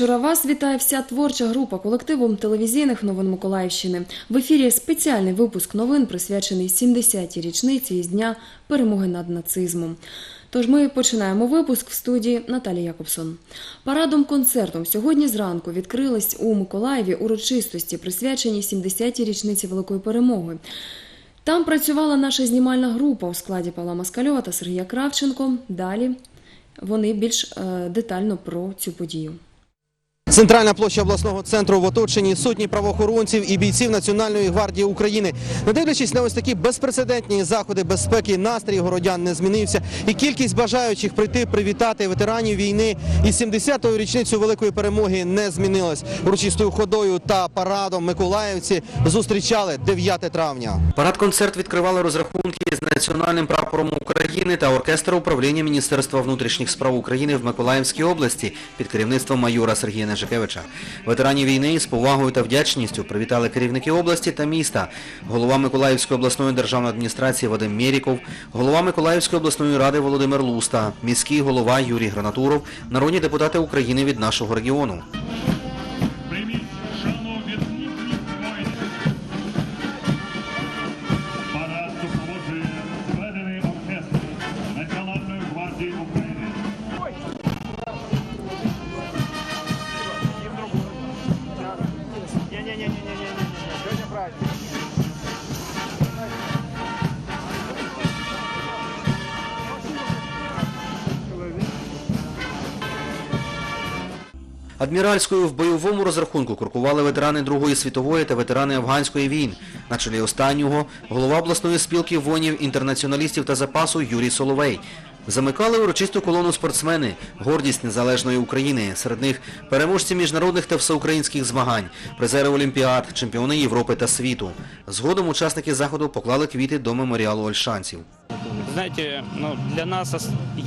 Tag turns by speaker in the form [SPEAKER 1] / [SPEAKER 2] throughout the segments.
[SPEAKER 1] вечора. Вас вітає вся творча група колективу телевізійних новин Миколаївщини. В ефірі спеціальний випуск новин, присвячений 70-й річниці із дня перемоги над нацизмом. Тож ми починаємо випуск в студії Наталі Якобсон. Парадом концертом сьогодні зранку відкрились у Миколаєві урочистості, присвячені 70-й річниці Великої перемоги. Там працювала наша знімальна група у складі Павла Москальова та Сергія Кравченко. Далі вони більш е, детально про цю подію.
[SPEAKER 2] Центральна площа обласного центру в оточенні сотні правоохоронців і бійців Національної гвардії України. Не дивлячись на ось такі безпрецедентні заходи безпеки, настрій городян не змінився, і кількість бажаючих прийти привітати ветеранів війни із 70-ю річницю великої перемоги не змінилась. Урочистою ходою та парадом миколаївці зустрічали 9 травня.
[SPEAKER 3] Парад-концерт відкривали розрахунки з національним прапором України та оркестр управління Міністерства внутрішніх справ України в Миколаївській області під керівництвом майора Сергія Нежикевича. Ветеранів війни з повагою та вдячністю привітали керівники області та міста, голова Миколаївської обласної державної адміністрації Вадим Мєріков, голова Миколаївської обласної ради Володимир Луста, міський голова Юрій Гранатуров, народні депутати України від нашого регіону. Адміральською в бойовому розрахунку крокували ветерани Другої світової та ветерани афганської війн. На чолі останнього голова обласної спілки воїнів, інтернаціоналістів та запасу Юрій Соловей. Замикали урочисту колону спортсмени, гордість незалежної України. Серед них переможці міжнародних та всеукраїнських змагань, призери Олімпіад, чемпіони Європи та світу. Згодом учасники заходу поклали квіти до меморіалу Ольшанців.
[SPEAKER 4] Знаете, ну, для нас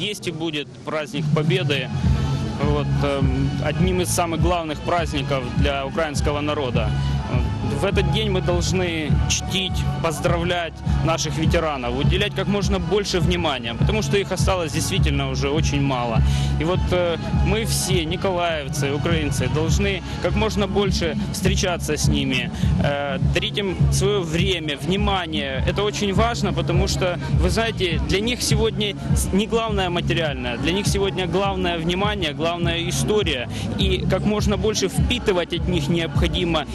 [SPEAKER 4] есть и будет праздник Победы Вот, эм, одним из самых главных праздников для украинского народа. В этот день мы должны чтить, поздравлять наших ветеранов, уделять как можно больше внимания, потому что их осталось действительно уже очень мало. И вот э, мы все, николаевцы, украинцы, должны как можно больше встречаться с ними, э, дарить им свое время, внимание. Это очень важно, потому что, вы знаете, для них сегодня не главное материальное, для них сегодня главное внимание, главная история. И как можно больше впитывать от них необходимо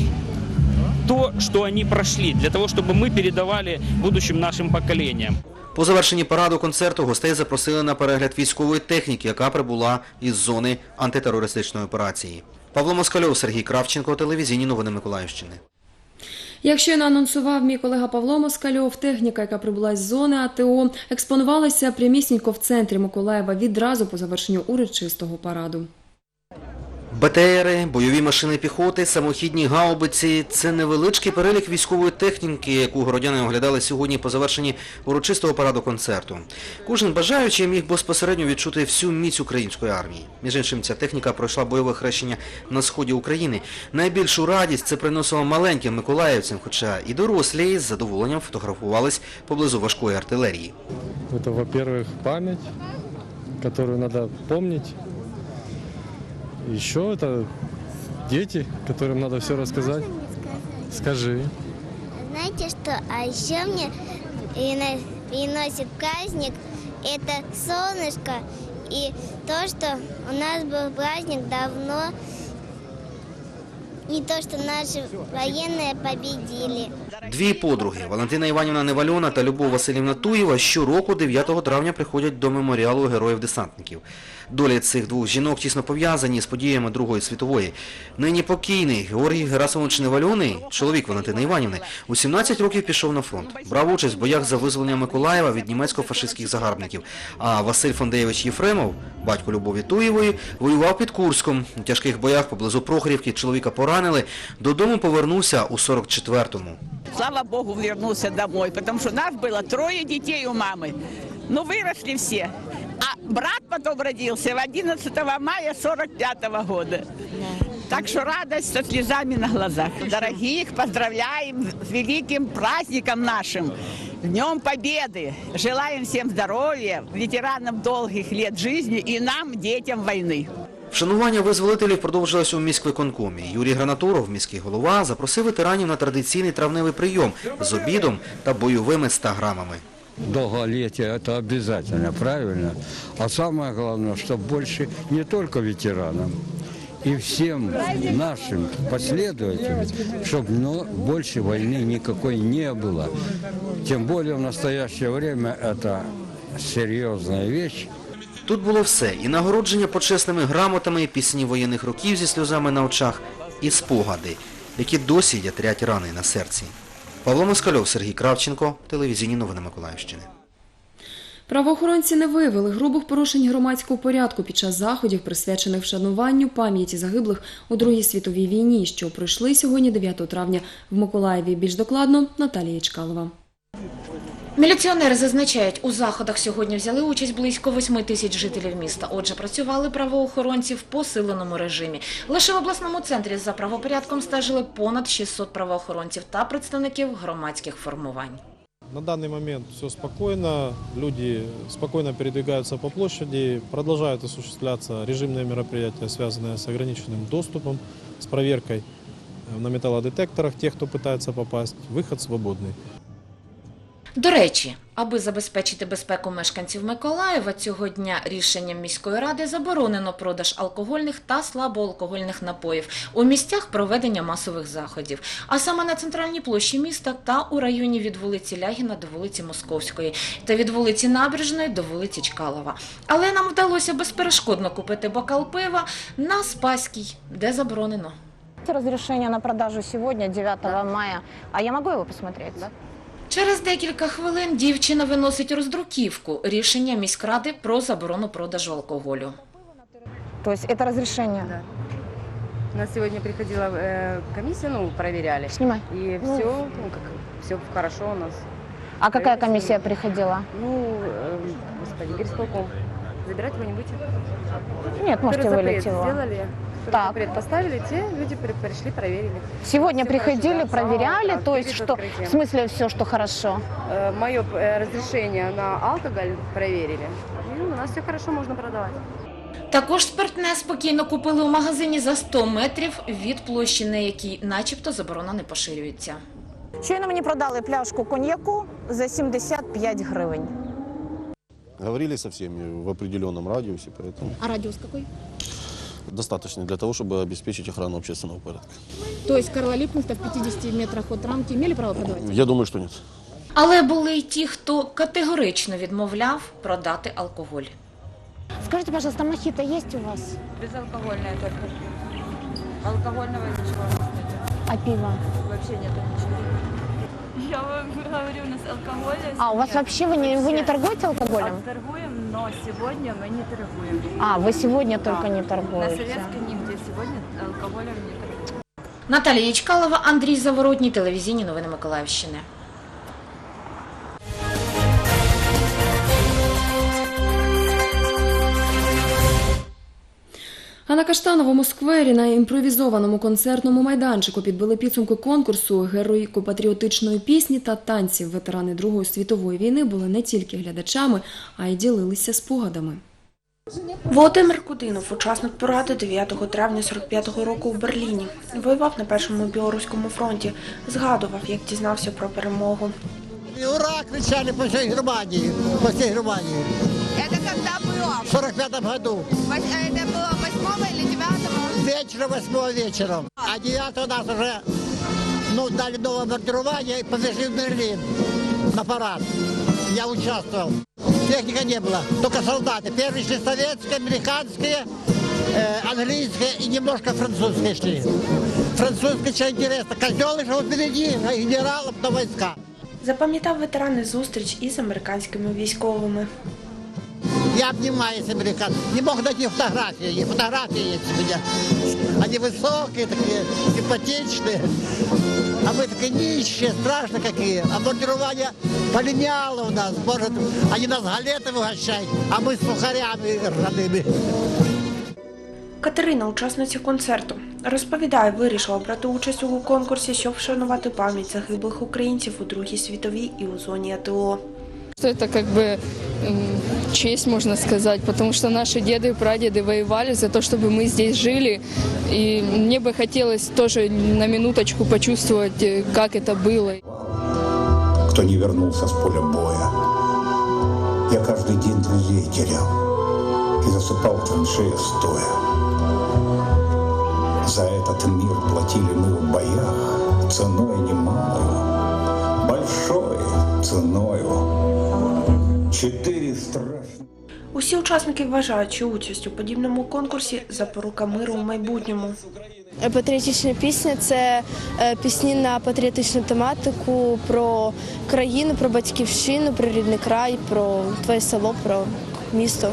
[SPEAKER 4] то, что они прошли, для того, чтобы мы передавали будущим нашим поколениям.
[SPEAKER 3] По завершенні параду концерту гостей запросили на перегляд військової техніки, яка прибула із зони антитерористичної операції. Павло Москальов, Сергій Кравченко, телевізійні новини Миколаївщини.
[SPEAKER 1] Як щойно анонсував мій колега Павло Москальов, техніка, яка прибула з зони АТО, експонувалася прямісінько в центрі Миколаєва відразу по завершенню урочистого параду.
[SPEAKER 3] БТРи, бойові машини піхоти, самохідні гаубиці – це невеличкий перелік військової техніки, яку городяни оглядали сьогодні по завершенні урочистого параду концерту. Кожен бажаючий міг безпосередньо відчути всю міць української армії. Між іншим, ця техніка пройшла бойове хрещення на сході України. Найбільшу радість це приносило маленьким миколаївцям, хоча і дорослі з задоволенням фотографувались поблизу важкої артилерії.
[SPEAKER 5] Это, во-первых, память, которую надо помнить. Еще это дети, которым надо все рассказать. Скажи.
[SPEAKER 6] Знаете что? А еще мне прино- приносит праздник это солнышко и то, что у нас был праздник давно. И то, что наши военные победили.
[SPEAKER 3] Дві подруги Валентина Іванівна Невальона та Любов Васильівна Туєва щороку 9 травня приходять до меморіалу героїв-десантників. Долі цих двох жінок тісно пов'язані з подіями Другої світової. Нині покійний Георгій Герасимович Невальоний, чоловік Валентини Іванівни, у 17 років пішов на фронт. Брав участь в боях за визволення Миколаєва від німецько-фашистських загарбників. А Василь Фондеєвич Єфремов, батько Любові Туєвої, воював під Курском. У тяжких боях поблизу Прохорівки чоловіка поранили. Додому повернувся у 44-му.
[SPEAKER 7] Слава Богу, вернулся домой, потому что у нас было трое детей у мамы. Ну, выросли все. А брат потом родился в 11 мая 45 года. Так что радость со слезами на глазах. Дорогих поздравляем с великим праздником нашим. Днем Победы! Желаем всем здоровья, ветеранам долгих лет жизни и нам, детям войны.
[SPEAKER 3] Вшанування визволителів продовжилось у міськвиконкомі. Юрій Гранатуров, міський голова, запросив ветеранів на традиційний травневий прийом з обідом та бойовими 100 грамами.
[SPEAKER 8] долголетие это обязательно, правильно? А самое главное, чтобы больше не только ветеранам, и всем нашим последователям, чтобы больше войны никакой не было. Тем более в настоящее время это серьезная вещь.
[SPEAKER 3] Тут було все – і нагородження почесними грамотами, пісні воєнних років зі сльозами на очах, і спогади, які досі ятрять рани на серці. Павло Москальов, Сергій Кравченко, телевізійні новини Миколаївщини.
[SPEAKER 1] Правоохоронці не виявили грубих порушень громадського порядку під час заходів, присвячених вшануванню пам'яті загиблих у Другій світовій війні, що пройшли сьогодні 9 травня в Миколаєві. Більш докладно Наталія Чкалова.
[SPEAKER 9] Міліціонери зазначають, у заходах сьогодні взяли участь близько 8 тисяч жителів міста. Отже, працювали правоохоронці в посиленому режимі. Лише в обласному центрі за правопорядком стежили понад 600 правоохоронців та представників громадських формувань.
[SPEAKER 10] На данный момент все спокойно, люди спокойно передвигаются по площади, продолжают осуществляться режимные мероприятия, связанные с ограниченным доступом, с проверкой э, на металлодетекторах тех, кто пытается попасть. Выход свободный.
[SPEAKER 9] До речі, аби забезпечити безпеку мешканців Миколаєва, цього дня рішенням міської ради заборонено продаж алкогольних та слабоалкогольних напоїв у місцях проведення масових заходів, а саме на центральній площі міста та у районі від вулиці Лягіна до вулиці Московської та від вулиці Набережної до вулиці Чкалова. Але нам вдалося безперешкодно купити бокал пива на Спаській, де заборонено.
[SPEAKER 11] Разрешение на продажу сегодня, 9 мая. А я могу его посмотреть? Да?
[SPEAKER 9] Через декілька хвилин дівчина виносить роздруківку рішення міськради про заборону продажу алкоголю.
[SPEAKER 11] То есть это разрешение?
[SPEAKER 12] Да. У нас сегодня приходила э, комиссия, ну, проверяли.
[SPEAKER 11] Снимай.
[SPEAKER 12] И
[SPEAKER 11] Ну.
[SPEAKER 12] все, ну, как, все хорошо у нас.
[SPEAKER 11] А какая комиссия приходила?
[SPEAKER 12] Ну, э, господи, горисполком. Забирать его не будете?
[SPEAKER 11] Нет, можете
[SPEAKER 12] Который
[SPEAKER 11] вылить
[SPEAKER 12] запрет
[SPEAKER 11] его.
[SPEAKER 12] сделали, который
[SPEAKER 11] Так.
[SPEAKER 12] запрет поставили, те люди при- пришли, проверили.
[SPEAKER 11] Сегодня
[SPEAKER 12] Всё
[SPEAKER 11] приходили,
[SPEAKER 12] хорошо, да,
[SPEAKER 11] проверяли,
[SPEAKER 12] самого,
[SPEAKER 11] то
[SPEAKER 12] да,
[SPEAKER 11] есть
[SPEAKER 12] перед
[SPEAKER 11] что?
[SPEAKER 12] открытием.
[SPEAKER 11] В смысле все, что хорошо?
[SPEAKER 12] Мое разрешение на алкоголь проверили. И у нас все хорошо, можно продавать.
[SPEAKER 9] Також спиртне спокійно купили у магазині за 100 метрів від площі, на якій начебто заборона не поширюється.
[SPEAKER 11] Щойно мені продали пляшку коньяку за 75 гривень.
[SPEAKER 13] Говорили со всеми в определенном радиусе, поэтому
[SPEAKER 11] А радиус какой?
[SPEAKER 13] достаточно для того, чтобы обеспечить охрану общественного порядка.
[SPEAKER 11] То есть Карла Липкнехта в 50 метрах от рамки имели право продавать?
[SPEAKER 13] Я думаю, что нет.
[SPEAKER 9] Але були й ті, хто категорично відмовляв продати алкоголь.
[SPEAKER 11] Скажите, пожалуйста, мохито есть у вас?
[SPEAKER 12] Безалкогольное только. Алкогольного ничего
[SPEAKER 11] А пиво?
[SPEAKER 12] вообще нету ничего.
[SPEAKER 14] Я вам говорю, у нас алкоголя.
[SPEAKER 11] А, у вас вообще вы не, вы не торгуете алкоголем?
[SPEAKER 14] Торгуем, но сегодня мы не торгуем.
[SPEAKER 11] А, вы сегодня только не
[SPEAKER 14] На
[SPEAKER 11] торгуете.
[SPEAKER 14] Советской нигде сегодня алкоголем не торгуем.
[SPEAKER 9] Наталія Ячкалова, Андрій Заворотній, телевізійні новини Миколаївщини.
[SPEAKER 1] А на Каштановому сквері на імпровізованому концертному майданчику підбили підсумки конкурсу героїку патріотичної пісні та танців. Ветерани Другої світової війни були не тільки глядачами, а й ділилися спогадами.
[SPEAKER 15] Володимир Кудинов, учасник параду 9 травня 45-го року в Берліні. Воював на першому білоруському фронті. Згадував, як дізнався про перемогу.
[SPEAKER 16] Ура! кричали по всей Германии. По всей Германии.
[SPEAKER 17] Это когда было?
[SPEAKER 16] В 45 году.
[SPEAKER 17] Вось- э, Это было 8 или 9
[SPEAKER 16] Вечером, 8 вечером. А 9 нас уже ну, дали новое бомбардирование и повезли в Берлин на парад. Я участвовал. Техника не было, только солдаты. Первые шли советские, американские, э, английские и немножко французские шли. Французские, что интересно, козелы же впереди, а генералов на войска.
[SPEAKER 15] Запам'ятав ветерани зустріч із американськими військовими.
[SPEAKER 16] Я обнимаюсь с американцами. Не мог найти фотографии. Фотографии есть у меня. Они высокие, такие симпатичные. А мы такие нищие, страшно какие. А бомбардирование полиняло у нас. Может, они нас галетами угощают, а мы с сухарями ржаными.
[SPEAKER 15] Катерина, учасниця концерту, розповідає, вирішила брати участь у конкурсі, щоб вшанувати пам'ять загиблих українців у Другій світовій і у зоні АТО.
[SPEAKER 14] Что это как бы честь, можно сказать, потому что наши деды и прадеды воевали за то, чтобы мы здесь жили. И мне бы хотелось тоже на минуточку почувствовать, э, как это было.
[SPEAKER 18] кто не вернулся с поля боя. Я каждый день друзей терял и засыпал в траншеях стоя. За этот мир платили мы в боях ценой немалую, большой ценою. Четыре страшні.
[SPEAKER 15] Усі учасники вважають, що участь у подібному конкурсі запорука миру в майбутньому.
[SPEAKER 19] Патріотична пісня це е, пісні на патріотичну тематику про країну, про батьківщину, про рідний край, про твоє село, про місто.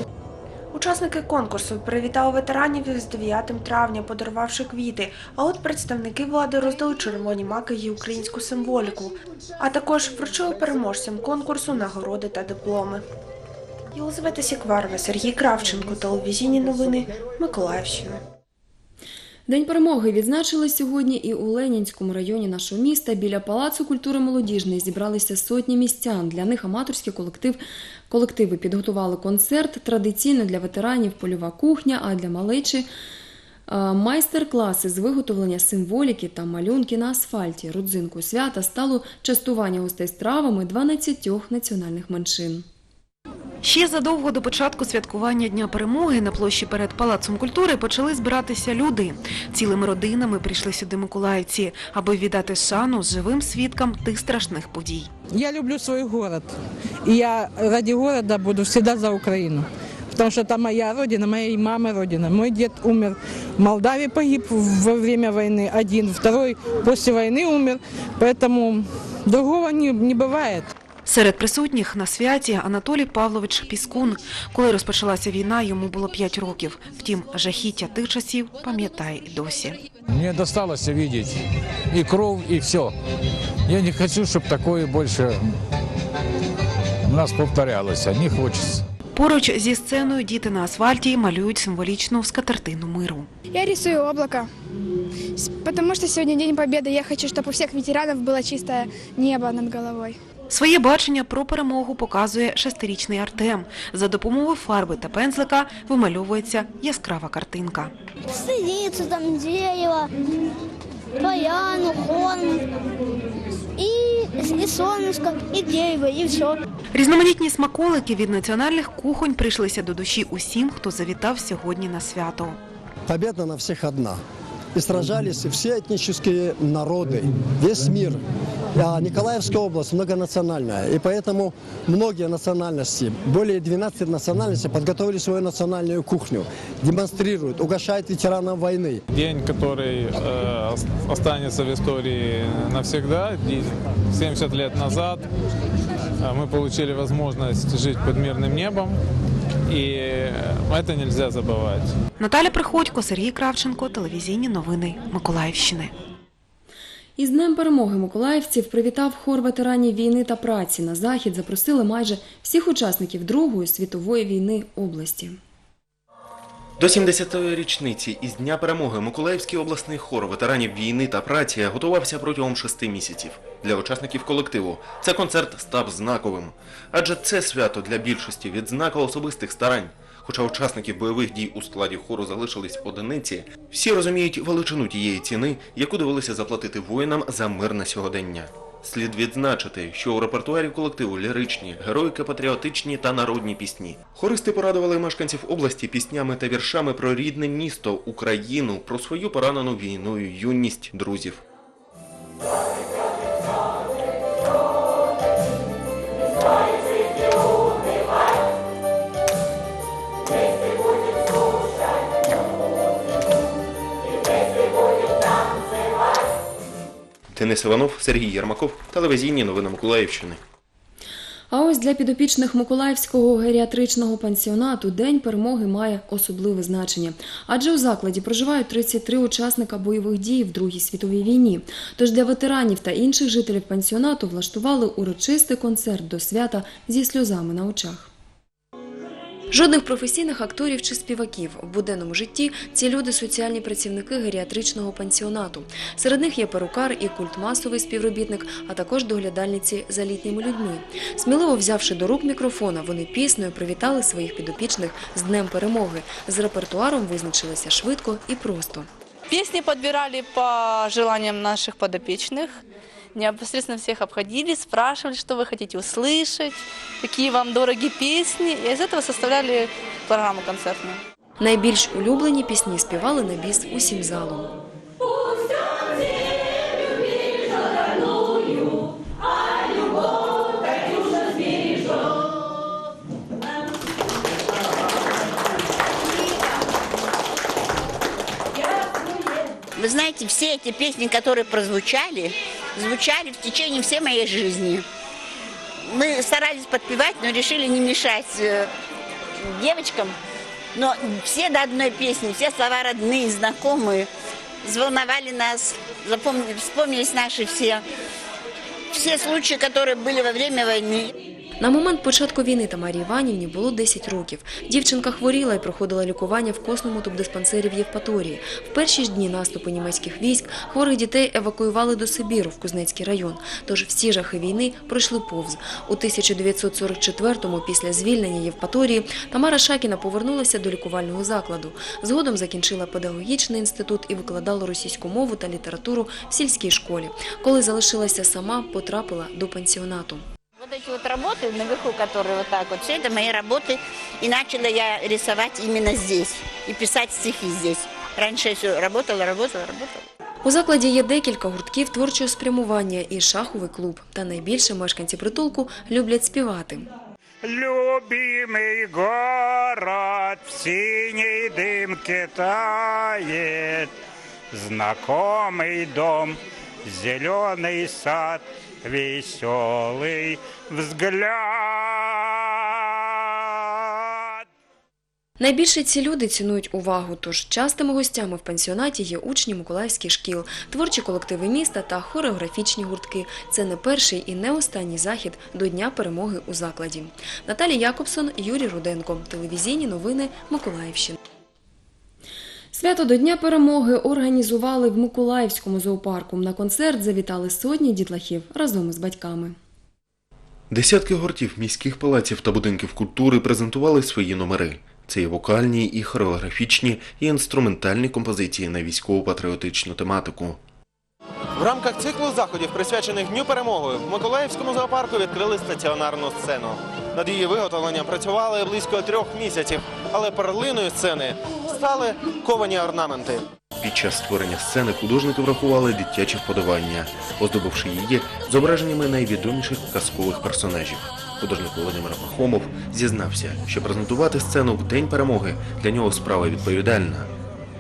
[SPEAKER 15] Учасники конкурсу привітали ветеранів з 9 травня, подарувавши квіти. А от представники влади роздали червоні маки і українську символіку, а також вручили переможцям конкурсу нагороди та дипломи. Єлизавета Сікварова, Сергій Кравченко, телевізійні новини Миколаївщина.
[SPEAKER 1] День перемоги відзначили сьогодні і у Ленінському районі нашого міста. Біля Палацу культури молодіжної зібралися сотні містян. Для них аматорський колектив колективи підготували концерт. Традиційно для ветеранів польова кухня, а для малечі е, майстер-класи з виготовлення символіки та малюнки на асфальті. Родзинкою свята стало частування гостей стравами 12 національних меншин.
[SPEAKER 20] Ще задовго до початку святкування Дня перемоги на площі перед Палацом культури почали збиратися люди. Цілими родинами прийшли сюди миколаївці, аби віддати шану живим свідкам тих страшних подій.
[SPEAKER 21] Я люблю свой город. И я ради города буду всегда за Украину. Потому что это моя родина, моей мамы родина. Мой дед умер в Молдавии, погиб во время войны один, второй после войны умер. Поэтому другого не, не бывает.
[SPEAKER 20] Серед присутніх на святі Анатолій Павлович Піскун. Коли розпочалася війна, йому було 5 років. Втім, жахіття тих часів пам'ятає і досі.
[SPEAKER 22] Мне досталось видеть и кровь, и все. Я не хочу, чтобы такое больше у нас повторялось, а не хочется.
[SPEAKER 20] Поруч зі сценою діти на асфальті малюють символічну скатертину миру.
[SPEAKER 23] Я рисую облако, С- потому что сегодня День Победы. Я хочу, чтобы у всех ветеранов было чистое небо над головой.
[SPEAKER 20] Своє бачення про перемогу показує шестирічний Артем. За допомогою фарби та пензлика вимальовується яскрава картинка.
[SPEAKER 6] Садится там дерево, поляну, холм, и, и солнышко, и дерево, и все.
[SPEAKER 20] Різноманітні смаколики від національних кухонь прийшлися до душі усім, хто завітав сьогодні на свято.
[SPEAKER 24] Победа на всех одна. И сражались все этнические народы, весь мир. А Николаевская область многонациональная, и поэтому многие национальности, более 12 национальностей подготовили свою национальную кухню, демонстрируют, угощают ветеранам войны.
[SPEAKER 25] День, который э, ос- останется в истории навсегда. И 70 лет назад э, мы получили возможность жить под мирным небом, и не нельзя забувати.
[SPEAKER 20] Наталя Приходько, Сергій Кравченко, телевізійні новини Миколаївщини.
[SPEAKER 1] Із Днем перемоги миколаївців привітав хор ветеранів війни та праці. На захід запросили майже всіх учасників Другої світової війни області.
[SPEAKER 26] До 70-ї річниці із Дня перемоги Миколаївський обласний хор ветеранів війни та праці готувався протягом шести місяців. Для учасників колективу це концерт став знаковим, адже це свято для більшості відзнака особистих старань. Хоча учасників бойових дій у складі хору залишились одиниці, всі розуміють величину тієї ціни, яку довелося заплатити воїнам за мирне сьогодення. Слід відзначити, що у репертуарі колективу ліричні, героїко-патріотичні та народні пісні. Хористи порадували мешканців області піснями та віршами про рідне місто, Україну, про свою поранену війною юність друзів. Денис Іванов, Сергій Єрмаков, телевізійні новини Миколаївщини.
[SPEAKER 1] А ось для підопічних Миколаївського геріатричного пансіонату День перемоги має особливе значення. Адже у закладі проживають 33 учасника бойових дій в Другій світовій війні. Тож для ветеранів та інших жителів пансіонату влаштували урочистий концерт до свята зі сльозами на очах. Жодних професійних акторів чи співаків в буденному житті ці люди соціальні працівники геріатричного пансіонату. Серед них є перукар і культмасовий співробітник, а також доглядальниці за літніми людьми. Сміливо взявши до рук мікрофона, вони піснею привітали своїх підопічних з Днем перемоги. З репертуаром визначилися швидко і просто.
[SPEAKER 27] Песни подбирали по желаниям наших подопечных. Непосредственно всех обходили, спрашивали, что вы хотите услышать, какие вам дороги песни. И из этого составляли программу концертную.
[SPEAKER 1] Найбільш улюблені пісні співали на біс усім залом.
[SPEAKER 28] Вы знаете, все эти песни, которые прозвучали, звучали в течение всей моей жизни. Мы старались подпевать, но решили не мешать э, девочкам. Но все до одной песни, все слова родные, знакомые, взволновали нас, запомнили, вспомнились наши все, все случаи, которые были во время войны.
[SPEAKER 1] На момент початку війни Тамарі Іванівні було 10 років. Дівчинка хворіла і проходила лікування в кожному тубдиспансері в Євпаторії. В перші ж дні наступу німецьких військ хворих дітей евакуювали до Сибіру в Кузнецький район. Тож всі жахи війни пройшли повз. У 1944-му, після звільнення Євпаторії, Тамара Шакіна повернулася до лікувального закладу. Згодом закінчила педагогічний інститут і викладала російську мову та літературу в сільській школі. Коли залишилася сама, потрапила до пансіонату.
[SPEAKER 28] Вот эти вот работы наверху, которые вот так вот, все это мои работы. И начала я рисовать именно здесь. И писать стихи здесь. Раньше я все работала, работала, работала.
[SPEAKER 1] У закладі є декілька гуртків творчого спрямування і шаховий клуб. Та найбільше мешканці притулку люблять співати.
[SPEAKER 29] Любимый город в синей дымке тает, Знакомый дом, зеленый сад, веселый взгляд.
[SPEAKER 1] Найбільше ці люди цінують увагу, тож частими гостями в пансіонаті є учні миколаївських шкіл, творчі колективи міста та хореографічні гуртки. Це не перший і не останній захід до Дня перемоги у закладі. Наталія Якобсон, Юрій Руденко. Телевізійні новини Миколаївщини. Свято до Дня перемоги організували в Миколаївському зоопарку. На концерт завітали сотні дітлахів разом із батьками.
[SPEAKER 26] Десятки гуртів міських палаців та будинків культури презентували свої номери. Це і вокальні, і хореографічні, і інструментальні композиції на військово-патріотичну тематику.
[SPEAKER 30] В рамках циклу заходів, присвячених Дню перемоги, в Миколаївському зоопарку відкрили стаціонарну сцену. Над її виготовленням працювали близько трьох місяців, але перлиною сцени стали ковані орнаменти.
[SPEAKER 26] Під час створення сцени художники врахували дитячі вподобання, оздобивши її зображеннями найвідоміших казкових персонажів. Художник Володимир Пахомов зізнався, що презентувати сцену в День перемоги для нього справа відповідальна.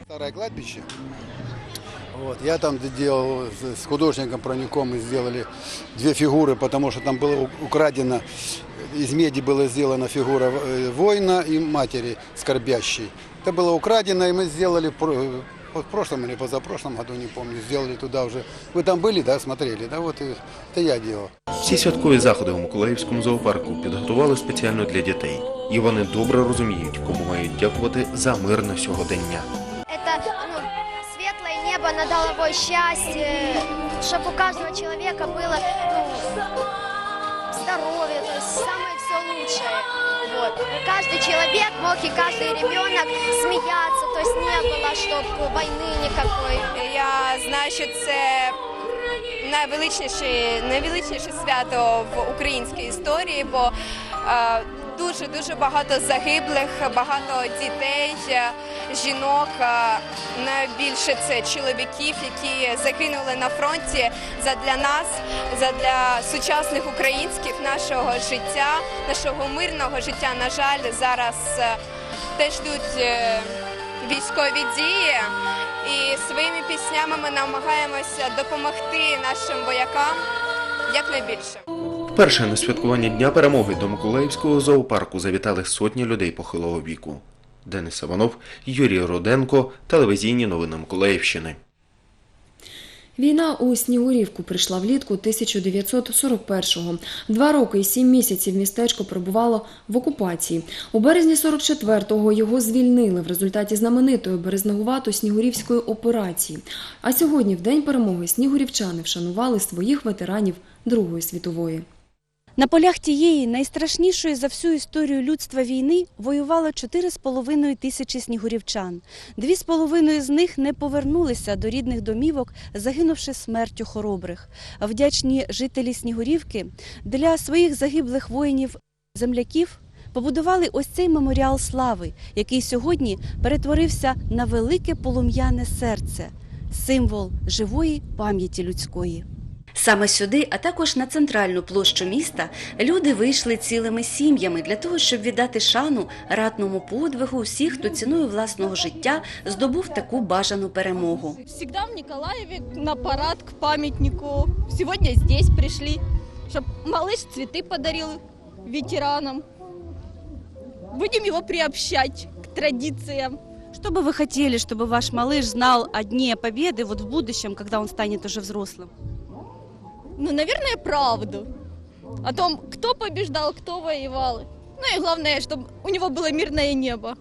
[SPEAKER 31] Старе кладбище. Вот. Я там делал с- с художником Проником, мы сделали две фигуры, потому что там было у- украдено, из меди была сделана фигура э, воина и матери скорбящей. Это было украдено, и мы сделали про- в прошлом или позапрошлом году, не помню, сделали туда уже. Вы там были, да, смотрели, да, вот и- это я делал.
[SPEAKER 26] Всі святкові заходи у Миколаївському зоопарку підготували спеціально для дітей, і вони добре розуміють, кому мають дякувати за мирне сьогодення.
[SPEAKER 32] Это ну, светлое небо над головой, счастье, чтобы у каждого человека было ну, здоровье, то есть самое все лучшее. Вот. И Каждый человек мог и каждый ребенок смеяться, то есть не было, чтобы войны никакой.
[SPEAKER 17] Я знаю, що це найвеличніше, найвеличніше свято в українській історії, бо е, дуже дуже багато загиблих, багато дітей, е, жінок. е, Найбільше це чоловіків, які загинули на фронті задля нас, задля сучасних українських нашого життя, нашого мирного життя. На жаль, зараз е, теж йдуть військові дії. І своїми піснями ми намагаємося допомогти нашим воякам якнайбільше.
[SPEAKER 26] Вперше на святкування Дня перемоги до Миколаївського зоопарку завітали сотні людей похилого віку. Денис Саванов, Юрій Руденко, телевізійні новини Миколаївщини.
[SPEAKER 1] Війна у Снігурівку прийшла влітку 1941-го. Два роки і сім місяців містечко перебувало в окупації. У березні 44-го його звільнили в результаті знаменитої березнегувато-снігурівської операції. А сьогодні, в день перемоги, снігурівчани вшанували своїх ветеранів Другої світової.
[SPEAKER 33] На полях тієї найстрашнішої за всю історію людства війни воювало 4,5 тисячі снігурівчан. Дві з половиною з них не повернулися до рідних домівок, загинувши смертю хоробрих. Вдячні жителі Снігурівки для своїх загиблих воїнів земляків побудували ось цей меморіал слави, який сьогодні перетворився на велике полум'яне серце, символ живої пам'яті людської. Саме сюди, а також на центральну площу міста, люди вийшли цілими сім'ями для того, щоб віддати шану ратному подвигу всіх, хто ціною власного життя здобув таку бажану перемогу.
[SPEAKER 34] Всегда в Николаеве на парад к памятнику. Сегодня здесь пришли, чтобы малыш цветы подарил ветеранам. Будем его приобщать к традициям.
[SPEAKER 33] Что бы вы хотели, чтобы ваш малыш знал о Дне Победы вот в будущем, когда он станет уже взрослым?
[SPEAKER 34] Ну, наверное, правду. О том, кто побеждал, кто воевал. Ну и главное, чтобы у него было мирное небо.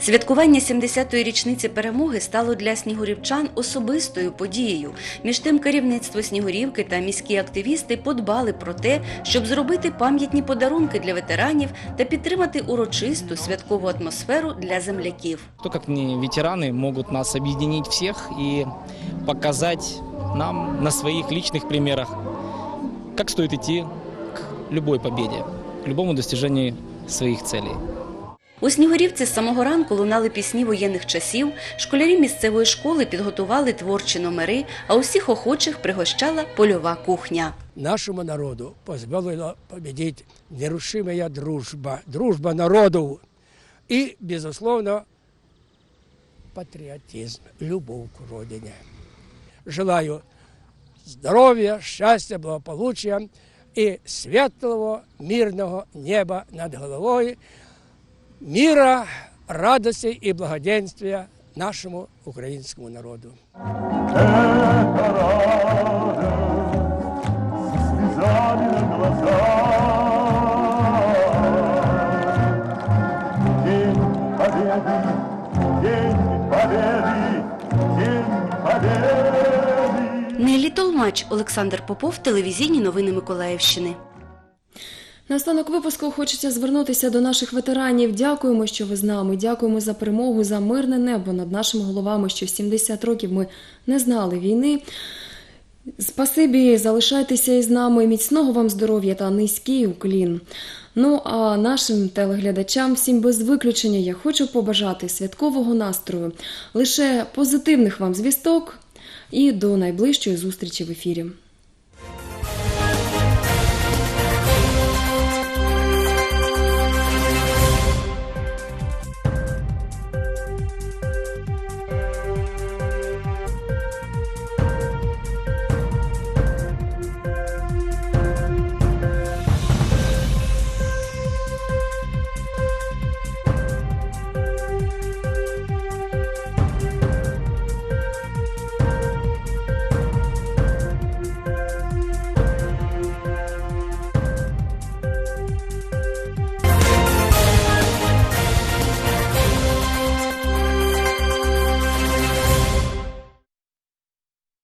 [SPEAKER 33] Святкування 70-ї річниці перемоги стало для снігурівчан особистою подією. Між тим, керівництво Снігурівки та міські активісти подбали про те, щоб зробити пам'ятні подарунки для ветеранів та підтримати урочисту святкову атмосферу для земляків.
[SPEAKER 35] Кто, как не ветераны, могут нас объединить всех и показать нам на своих личных примерах, как стоит идти к любой победе, к любому достижению своих целей.
[SPEAKER 33] У Снігурівці з самого ранку лунали пісні воєнних часів, школярі місцевої школи підготували творчі номери, а усіх охочих пригощала польова кухня.
[SPEAKER 36] Нашему народу позволила победить нерушимая дружба, дружба народов и, безусловно, патриотизм, любовь к родине. Желаю здоровья, счастья, благополучия и светлого, мирного неба над головой, мира, радости и благоденствия нашему украинскому народу.
[SPEAKER 33] Олександр Попов, телевізійні новини Миколаївщини.
[SPEAKER 1] Наостанок випуску хочеться звернутися до наших ветеранів. Дякуємо, що ви з нами. Дякуємо за перемогу, за мирне небо над нашими головами, що 70 років ми не знали війни. Спасибі, залишайтеся із нами. Міцного вам здоров'я та низький уклін. Ну а нашим телеглядачам всім без виключення я хочу побажати святкового настрою, лише позитивних вам звісток і до найближчої зустрічі в ефірі.